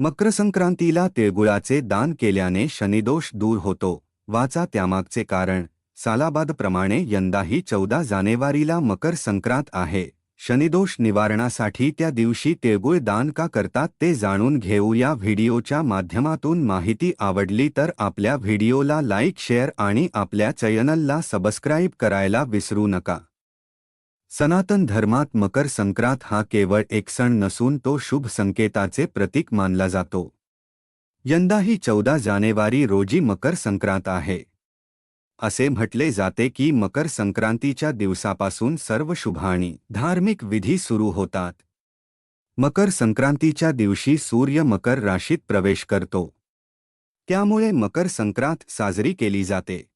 मकर संक्रांतीला तिळगुळाचे दान केल्याने शनिदोष दूर होतो. वाचा त्यामागचे कारण. सालाबादप्रमाणे यंदाही चौदा जानेवारीला मकर संक्रांत आहे. शनिदोष निवारणासाठी त्या दिवशी तिळगुळ दान का करतात ते जाणून घेऊ या व्हिडिओच्या माध्यमातून माहिती आवडली तर आपल्या व्हिडिओला लाईक शेअर आणि आपल्या चॅनलला सबस्क्राईब करायला विसरू नका. सनातन धर्मात मकर संक्रांत हा केवळ एक सण नसून तो शुभ संकेताचे प्रतीक मानला जातो. यंदाही चौदा जानेवारी रोजी मकर संक्रांत आहे. असे म्हटले जाते की मकर संक्रांतीच्या दिवसापासून सर्व शुभाणी आणि धार्मिक विधी सुरू होतात. मकर संक्रांतीच्या दिवशी सूर्य मकर राशीत प्रवेश करतो. त्यामुळे मकर संक्रांत साजरी केली जाते.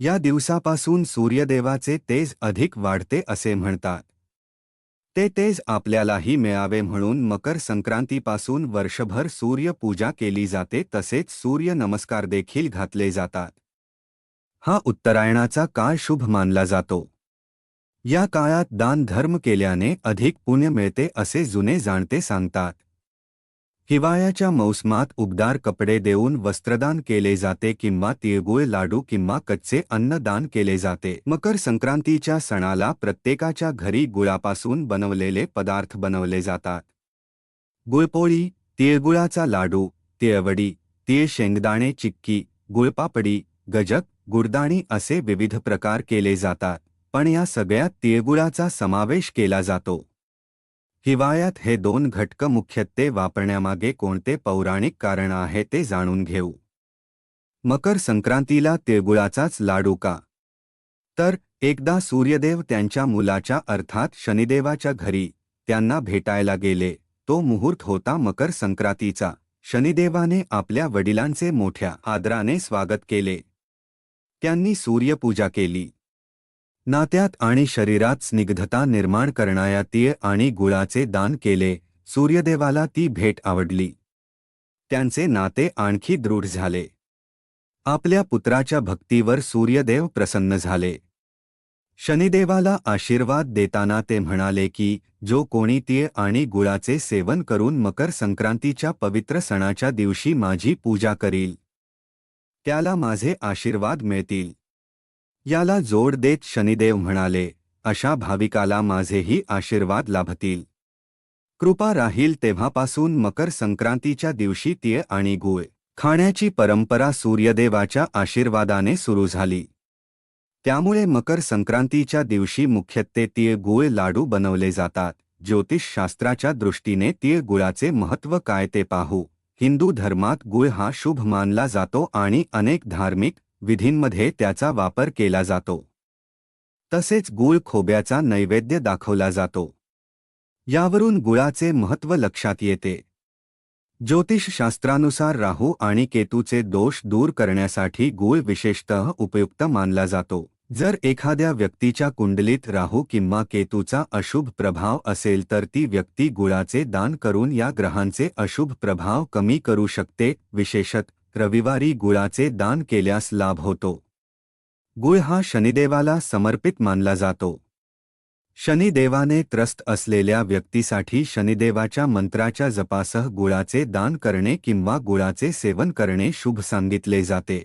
या दिवसापासून सूर्यदेवाचे तेज अधिक वाढते असे म्हणतात. ते तेज आपल्यालाही मिळावे म्हणून मकर संक्रांतीपासून वर्षभर सूर्यपूजा केली जाते तसेच सूर्य नमस्कार देखील घातले जातात. हा उत्तरायणाचा काळ शुभ मानला जातो. या काळात दान धर्म केल्याने अधिक पुण्य मिळते असे जुने जाणते सांगतात. हिवाळ्याच्या मौसमात उबदार कपडे देऊन वस्त्रदान केले जाते किंवा तिळगुळ लाडू किंवा कच्चे अन्न दान केले जाते. मकर संक्रांतीच्या सणाला प्रत्येकाच्या घरी गुळापासून बनवलेले पदार्थ बनवले जातात. गुळपोळी तिळगुळाचा लाडू तिळवडी तीळ शेंगदाणे चिक्की गुळपापडी गजक गुडदाणी असे विविध प्रकार केले जातात. पण या सगळ्यात तिळगुळाचा समावेश केला जातो. हिवाळ्यात हे दोन घटक मुख्यत्वे वापरण्यामागे कोणते पौराणिक कारण आहे ते जाणून घेऊ. मकर संक्रांतीला तिळगुळाचाच लाडू का? तर एकदा सूर्यदेव त्यांच्या मुलाच्या अर्थात शनिदेवाच्या घरी त्यांना भेटायला गेले तो मुहूर्त होता मकर संक्रांतीचा. शनिदेवाने आपल्या वडिलांचे मोठ्या आदराने स्वागत केले. त्यांनी सूर्यपूजा केली. नात्यात आणि शरीरात स्निग्धता निर्माण करणाऱ्या तीळ आणि गुळाचे दान केले सूर्यदेवाला ती भेट आवडली. त्यांचे नाते आणखी दृढ झाले. आपल्या पुत्राच्या भक्तीवर सूर्यदेव प्रसन्न झाले. शनिदेवाला आशीर्वाद देताना ते म्हणाले की जो कोणी तीळ आणि गुळाचे सेवन करून मकर संक्रांतीच्या पवित्र सणाच्या दिवशी माझी पूजा करील. त्याला माझे आशीर्वाद मिळतील. याला जोड देत शनिदेव म्हणाले अशा भाविकाला माझेही आशीर्वाद लाभतील. कृपा राहील तेव्हापासून मकर संक्रांतीच्या दिवशी तीळ आणि गुळ. खाण्याची परंपरा सूर्यदेवाच्या आशीर्वादाने सुरू झाली. त्यामुळे मकर संक्रांतीच्या दिवशी मुख्यत्वे तीळ गुळ लाडू बनवले जातात. ज्योतिषशास्त्राच्या दृष्टीने तीळ गुळाचे महत्त्व काय ते पाहू. हिंदू धर्मात गुळ हा शुभ मानला जातो आणि अनेक धार्मिक विधींमध्ये त्याचा वापर केला जातो. तसेच गुळ खोब्याचा नैवेद्य दाखवला जातो. यावरून गुळाचे महत्त्व लक्षात येते. ज्योतिषशास्त्रानुसार राहू आणि केतूचे दोष दूर करण्यासाठी गुळ विशेषतः उपयुक्त मानला जातो. जर एखाद्या व्यक्तीच्या कुंडलीत राहू किंवा केतूचा अशुभ प्रभाव असेल तर ती व्यक्ती गुळाचे दान करून या ग्रहांचे अशुभ प्रभाव कमी करू शकते विशेषत रविवारी गुळाचे दान केल्यास लाभ होतो. गुळ हा शनिदेवाला समर्पित मानला जातो. शनिदेवाने त्रस्त असलेल्या व्यक्तीसाठी शनिदेवाच्या मंत्राच्या जपासह गुळाचे दान करणे किंवा गुळाचे सेवन करणे शुभ सांगितले जाते.